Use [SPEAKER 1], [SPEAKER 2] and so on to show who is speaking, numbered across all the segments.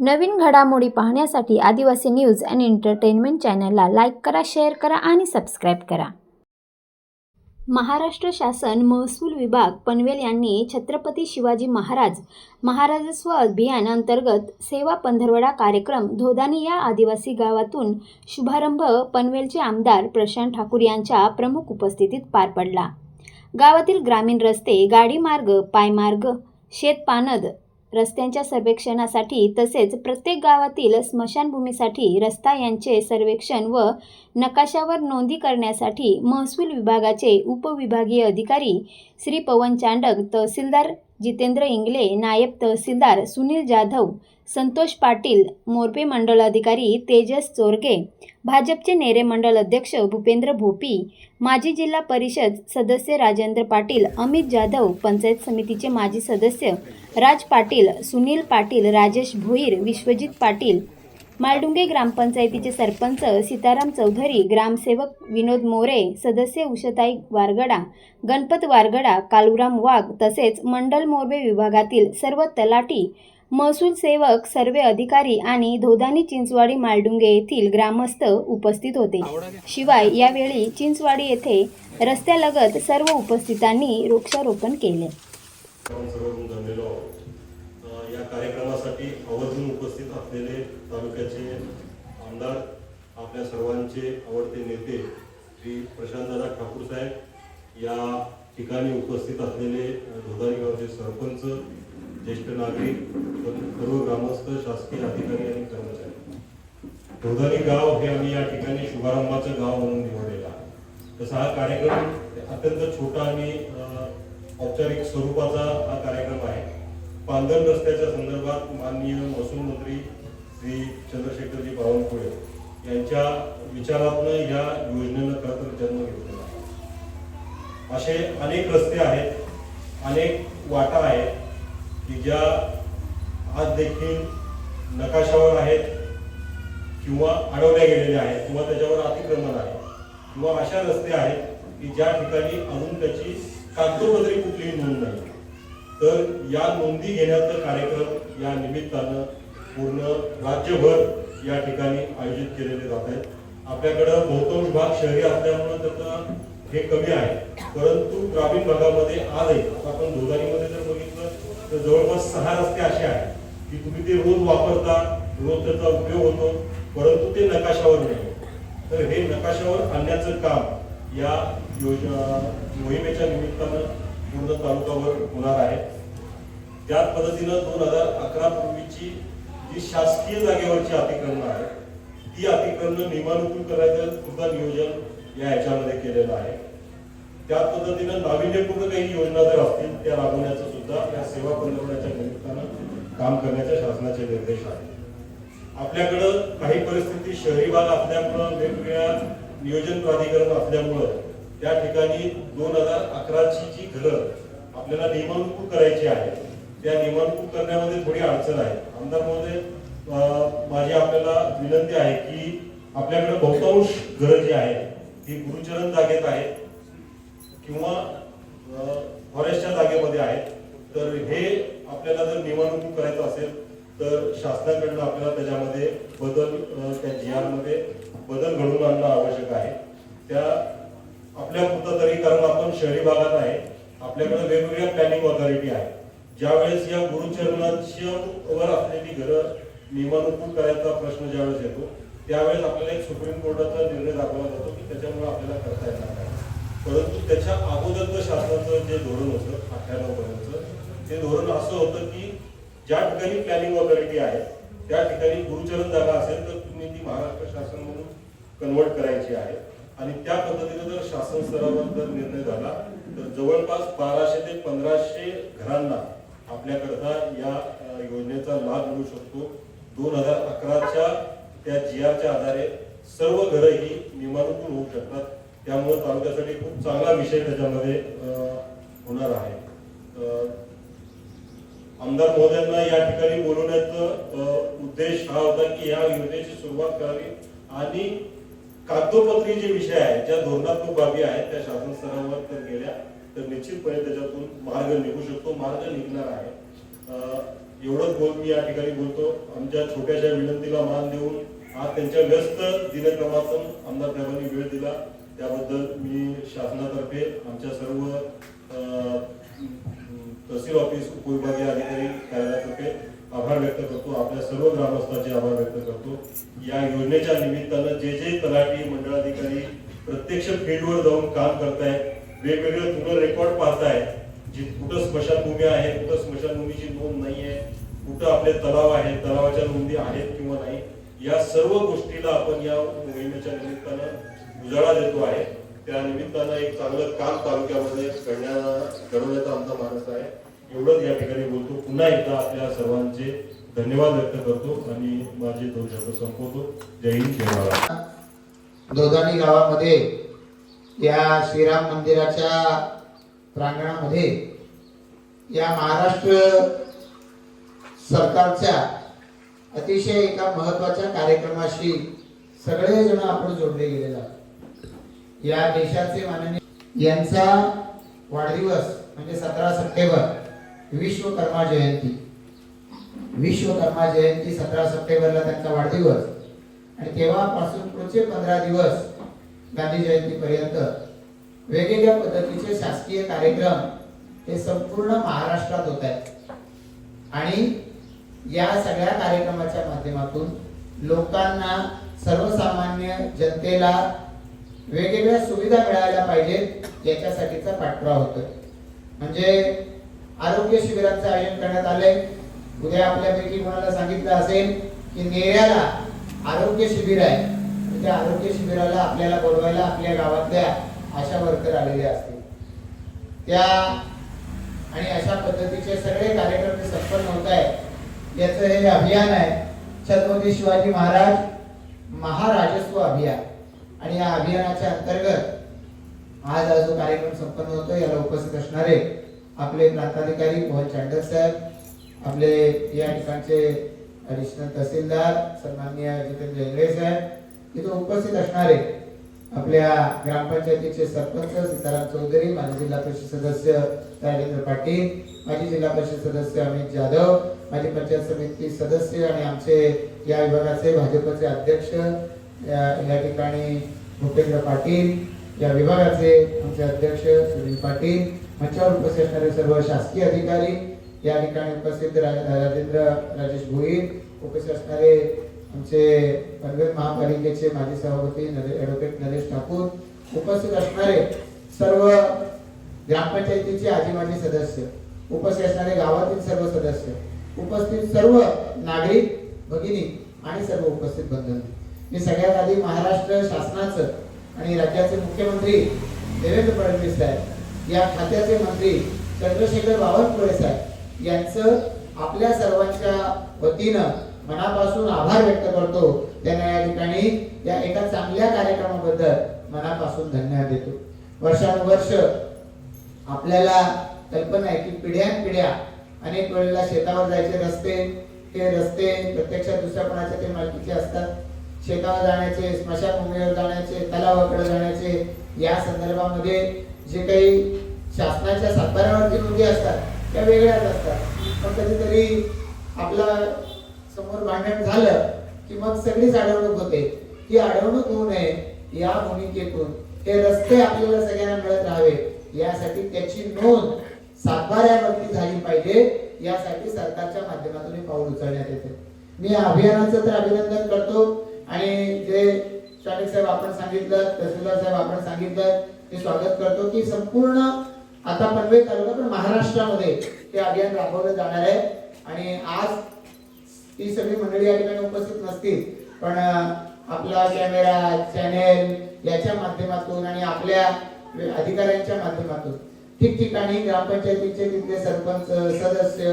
[SPEAKER 1] नवीन घडामोडी पाहण्यासाठी Adivasi news and entertainment चॅनलला लाईक करा शेअर करा आणि सबस्क्राईब करा. महाराष्ट्र शासन महसूल विभाग पनवेल यांनी छत्रपती शिवाजी महाराज महाराजस्व अभियान अंतर्गत सेवा पंधरवडा कार्यक्रम धोदानी या आदिवासी गावातून शुभारंभ पनवेलचे आमदार प्रशांत ठाकूर यांच्या प्रमुख उपस्थितीत पार पडला. गावातील ग्रामीण रस्ते गाडीमार्ग पायमार्ग शेतपानद रस्त्यांच्या सर्वेक्षणासाठी तसेच प्रत्येक गावातील स्मशानभूमीसाठी रस्ता यांचे सर्वेक्षण व नकाशावर नोंदी करण्यासाठी महसूल विभागाचे उपविभागीय अधिकारी श्री पवन चांडक तहसीलदार जितेंद्र इंगले नायब तहसीलदार सुनील जाधव संतोष पाटील मोरपे मंडल अधिकारी तेजस चोरगे भाजपचे नेरे मंडल अध्यक्ष भूपेंद्र भोपी माजी जिल्हा परिषद सदस्य राजेंद्र पाटील अमित जाधव पंचायत समितीचे माजी सदस्य राज पाटील सुनील पाटील राजेश भोईर विश्वजित पाटील मालडुंगे ग्रामपंचायतीचे सरपंच सीताराम चौधरी ग्रामसेवक विनोद मोरे सदस्य उषताई वारगडा गणपत वारगडा कालुराम वाघ तसेच मंडल मोरबे विभागातील सर्व तलाठी महसूल सेवक सर्वे अधिकारी आणि धोदानी चिंचवाडी मालडुंगे येथील ग्रामस्थ उपस्थित होते. शिवाय यावेळी चिंचवाडी येथे रस्त्यालगत सर्व उपस्थितांनी वृक्षारोपण केले.
[SPEAKER 2] या कार्यक्रमासाठी आवर्जून उपस्थित असलेले तालुक्याचे आमदार आपल्या सर्वांचे आवडते नेते श्री प्रशांतदादा ठाकूर साहेब या ठिकाणी उपस्थित असलेले धोदारी गावचे सरपंच ज्येष्ठ नागरिक सर्व ग्रामस्थ शासकीय अधिकारी आणि कर्मचारी. धोदारी गाव हे आम्ही या ठिकाणी शुभारंभाचं गाव म्हणून निवडलेलं आहे. तसा हा कार्यक्रम अत्यंत छोटा आणि औपचारिक स्वरूपाचा हा कार्यक्रम आहे. पांदन रस्त्याच्या संदर्भात माननीय महसूल मंत्री श्री चंद्रशेखरजी बावनकुळे यांच्या विचारातनं या योजनेनं खरं तर जन्म घेतलेला आहे. असे अनेक रस्ते आहेत अनेक वाटा आहेत की ज्या आज देखील नकाशावर आहेत किंवा अडवल्या गेलेल्या आहेत किंवा त्याच्यावर अतिक्रमण आहे. किंवा अशा रस्ते आहेत की ज्या ठिकाणी अजून त्याची कागदोपत्री कुठलीही नोंद नाही. तर या नोंदी घेण्याचा कार्यक्रम या निमित्तानं पूर्ण राज्यभर या ठिकाणी आयोजित केलेले जात आहेत. आपल्याकडं बहुतांश भाग शहरी असल्यामुळं त्याचं हे कमी आहे. परंतु ग्रामीण भागामध्ये आजही आता आपण धोदारीमध्ये जर बघितलं तर जवळपास सहा रस्ते असे आहेत की तुम्ही ते रोज वापरता रोज त्याचा उपयोग होतो परंतु ते नकाशावर नाही. तर हे नकाशावर आणण्याचं काम या योजना मोहिमेच्या निमित्तानं पूर्ण तालुक्यावर होणार आहे. त्याच पद्धतीनं दोन हजार अकरा पूर्वीची जी शासकीय जागेवरची अतिक्रमण आहेत ती अतिक्रमण नियमानुकूल करायचं सुद्धा नियोजन या ह्याच्यामध्ये केलेलं आहे. त्याच पद्धतीनं नाविन्यपूर्ण काही योजना जर असतील त्या राबवण्याचं सुद्धा या सेवा पुरवण्याच्या निमित्तानं काम करण्याच्या शासनाचे निर्देश आहेत. आपल्याकडं काही परिस्थिती शहरी भाग असल्यामुळं वेगवेगळ्या नियोजन प्राधिकरण असल्यामुळं त्या ठिकाणी दोन हजार अकराची जी घरं आपल्याला नियमानुकूल करायची आहे त्या निवडणूक करण्यामध्ये थोडी अडचण आहे. आमदार महोदय माझी आपल्याला विनंती आहे की आपल्याकडे बहुतांश घरं जी आहेत ती गुरुचरण जागेत आहेत किंवा फॉरेस्टच्या जागेमध्ये आहेत. तर हे आपल्याला जर निवडणूक करायचं असेल तर शासनाकडनं आपल्याला त्याच्यामध्ये बदल त्या जियांमध्ये मध्ये बदल घडवून आणणं आवश्यक आहे. त्या आपल्या पुरतं तरी कारण आपण शहरी भागात आहे आपल्याकडे वेगवेगळ्या प्लॅनिंग ऑथॉरिटी आहे ज्यावेळेस या गुरुचरणाच्यावर असलेली घरं नियमानुकूल करायचा प्रश्न ज्यावेळेस येतो त्यावेळेस आपल्याला एक सुप्रीम कोर्टाचा निर्णय दाखवला जातो की त्याच्यामुळे आपल्याला करता येणार नाही. परंतु त्याच्या अगोदरचं शासनाचं जे धोरण होतं अठ्ठ्याण्णव ते धोरण असं होतं की ज्या ठिकाणी प्लॅनिंग ऑथॉरिटी आहे त्या ठिकाणी गुरुचरण जागा असेल तर तुम्ही ती महाराष्ट्र शासन म्हणून कन्वर्ट करायची आहे. आणि त्या पद्धतीने जर शासन स्तरावर जर निर्णय झाला तर जवळपास बाराशे ते पंधराशे घरांना आपल्याकरता या योजनेचा लाभ मिळू शकतो. दोन हजार अकराच्या त्या जी आरच्या आधारे सर्व घरं ही नियमानुकूल होऊ शकतात. त्यामुळे तालुक्यासाठी खूप चांगला विषय त्याच्यामध्ये होणार आहे. आमदार महोदयांना या ठिकाणी बोलवण्याचा उद्देश हा होता की या योजनेची सुरुवात करावी आणि कागदोपत्री जे विषय आहेत ज्या धोरणात्मक बाबी आहेत त्या शासन स्तरावर तर गेल्या. तर निश्चितपणे त्याच्यातून मार्ग निघू शकतो मार्ग निघणार आहे. एवढंच बोल मी या ठिकाणी बोलतो. आमच्या छोट्याशा विनंतीला मान देऊन आज त्यांच्या व्यस्त दिनक्रमातून आमदार साहेबांनी वेळ दिला. त्याबद्दल मी शासनातर्फे आमच्या सर्व तहसील ऑफिस उपविभागीय अधिकारी कार्यालयातर्फे आभार व्यक्त करतो. आपल्या सर्व ग्रामस्थांचे आभार व्यक्त करतो. या योजनेच्या निमित्तानं जे जे तलाठी मंडळाधिकारी प्रत्यक्ष फील्डवर जाऊन काम करतायत वेगवेगळे तुम्ही रेकॉर्ड पाहताय जे कुठं स्मशानभूमी आहे कुठं स्मशानभूमीची नोंद नाही आहे कुठं आपले तलाव आहे तलावाच्या नोंदी आहेत किंवा नाही या सर्व गोष्टीला आपण या मोहिमेच्या निमित्तानं उजाळा देतो आहे. त्या निमित्तानं एक चांगलं काम तालुक्यामध्ये करण्या घडवण्याचा आमचा मानस आहे. एवढंच या ठिकाणी बोलतो. पुन्हा एकदा आपल्या सर्वांचे धन्यवाद व्यक्त करतो आणि माझे दोन शब्द संपवतो. जय हिंद जय महाराज
[SPEAKER 3] दोघांनी गावामध्ये या श्रीराम मंदिराच्या प्रांगणामध्ये या महाराष्ट्र सरकारच्या अतिशय एका महत्त्वाच्या कार्यक्रमाशी सगळेजण आपण जोडले गेलेले आहोत. या देशाचे माननीय यांचा वाढदिवस म्हणजे सतरा सप्टेंबर विश्वकर्मा जयंती. विश्वकर्मा जयंती सतरा सप्टेंबरला त्यांचा वाढदिवस. आणि तेव्हापासून पुढचे पंधरा दिवस गांधी जयंतीपर्यंत वेगवेगळ्या पद्धतीचे शासकीय कार्यक्रम हे संपूर्ण महाराष्ट्रात होत आहेत. आणि या सगळ्या कार्यक्रमाच्या माध्यमातून लोकांना सर्वसामान्य जनतेला वेगवेगळ्या सुविधा मिळायला पाहिजेत याच्यासाठीचा पाठपुरावा होतोय. म्हणजे आरोग्य शिबिरांचं आयोजन करण्यात आलंय. उद्या आपल्यापैकी कोणाला सांगितलं असेल की नेऱ्याला आरोग्य शिबिर आहे. त्या आरोग्य शिबिराला आपल्याला बोलवायला आपल्या गावातल्या आशा वर्कर आलेले असतील त्या आणि अशा पद्धतीचे सगळे कार्यक्रम संपन्न होत आहे याचं हे अभियान आहे छत्रपती शिवाजी महाराज महाराजस्व अभियान. आणि या अभियानाच्या अंतर्गत आज हा जो कार्यक्रम संपन्न होतो याला उपस्थित असणारे आपले प्रांताधिकारी मोहन चांडक साहेब आपले या ठिकाणचे ऍडिशनल तहसीलदार सन्माननीय जितेंद्र इंगळे साहेब तिथं उपस्थित असणारे आपल्या ग्रामपंचायतीचे सरपंच सीताराम चौधरी माझे जिल्हा परिषद सदस्य राजेंद्र पाटील माजी जिल्हा परिषद सदस्य अमित जाधव माजी पंचायत समिती सदस्य आणि आमचे या विभागाचे भाजपचे अध्यक्ष या ठिकाणी भूपेंद्र पाटील या विभागाचे आमचे अध्यक्ष सुनील पाटील मंचावर उपस्थित असणारे सर्व शासकीय अधिकारी या ठिकाणी उपस्थित राजेंद्र राजेश भोईर उपस्थित असणारे आमचे पनवेल महापालिकेचे माजी सभापती नरे- ॲडव्होकेट नरेश ठाकूर उपस्थित असणारे सर्व ग्रामपंचायतीचे आजीमाजी सदस्य उपस्थित असणारे गावातील सर्व सदस्य उपस्थित सर्व नागरिक भगिनी आणि सर्व उपस्थित बंधन मी सगळ्यात आधी महाराष्ट्र शासनाचं आणि राज्याचे मुख्यमंत्री देवेंद्र फडणवीस साहेब या खात्याचे मंत्री चंद्रशेखर बावनकुळे साहेब यांचं आपल्या सर्वांच्या वतीनं मनापासून आभार व्यक्त करतो. त्यांना या ठिकाणी या एका चांगल्या कार्यक्रमाबद्दल मनापासून धन्यवाद देतो. वर्षानुवर्ष आपल्याला कल्पना आहे की पिढ्यानपिढ्या अनेक वेळेला शेतावर जायचे रस्ते ते रस्ते प्रत्यक्षात दुसऱ्या कोणाच्या ते मालकीचे असतात. शेतावर जाण्याचे स्मशानभूमीवर जाण्याचे तलावाकडे जाण्याचे या संदर्भामध्ये जे काही शासनाच्या सातबाऱ्यावरती नोंदी असतात त्या वेगळ्याच असतात. पण कधीतरी आपला समोर भांडण झालं की मग सगळीच अडवणूक होते. ही अडवणूक होऊ नये या भूमिकेतून. हे रस्ते आपल्याला सगळ्यांना मिळत राहावे. यासाठी त्याची नोंद सातबाऱ्यावरती झाली पाहिजे. यासाठी सरकारच्या माध्यमातून हे पाऊल उचलण्यात येते. मी या अभियानाचं तर अभिनंदन करतो. आणि जे शालिक साहेब आपण सांगितलं तहसीलदार साहेब आपण सांगितलं ते स्वागत करतो की संपूर्ण आता पनवेल तालुका पण महाराष्ट्रामध्ये हे अभियान राबवलं जाणार आहे. आणि आज ती सगळी मंडळी या ठिकाणी उपस्थित नसतील. पण आपला कॅमेरा चॅनेल याच्या माध्यमातून आणि आपल्या अधिकाऱ्यांच्या माध्यमातून ठिकठिकाणी ग्रामपंचायतीचे तिथले सरपंच सदस्य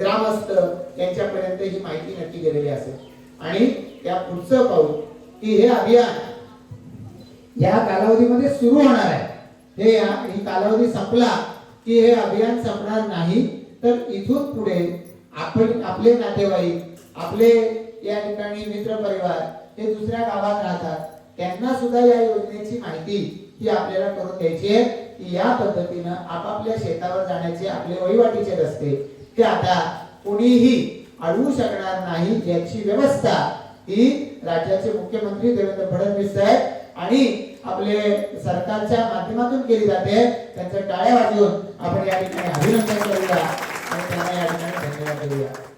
[SPEAKER 3] ग्रामस्थ यांच्यापर्यंत ही माहिती नक्की गेलेली असेल. आणि त्या पुढचं पाऊल की हे अभियान या कालावधीमध्ये सुरू होणार आहे. हे ही कालावधी संपला की हे अभियान संपणार नाही तर इथून पुढे आपण आपले नातेवाईक आपले या ठिकाणी मित्र परिवार हे दुसऱ्या गावात राहतात. त्यांना सुद्धा या योजनेची माहिती ही आपल्याला करून द्यायची आहे. की या पद्धतीनं आपापल्या शेतावर जाण्याचे आपले वहिवाटीचे रस्ते ते आता कोणीही अडवू शकणार नाही. याची व्यवस्था ही राज्याचे मुख्यमंत्री देवेंद्र फडणवीस साहेब आणि आपले सरकारच्या माध्यमातून केली जाते. त्यांचं टाळ्या वाजवून आपण या ठिकाणी अभिनंदन करूया आणि त्यांना या ठिकाणी धन्यवाद देऊया.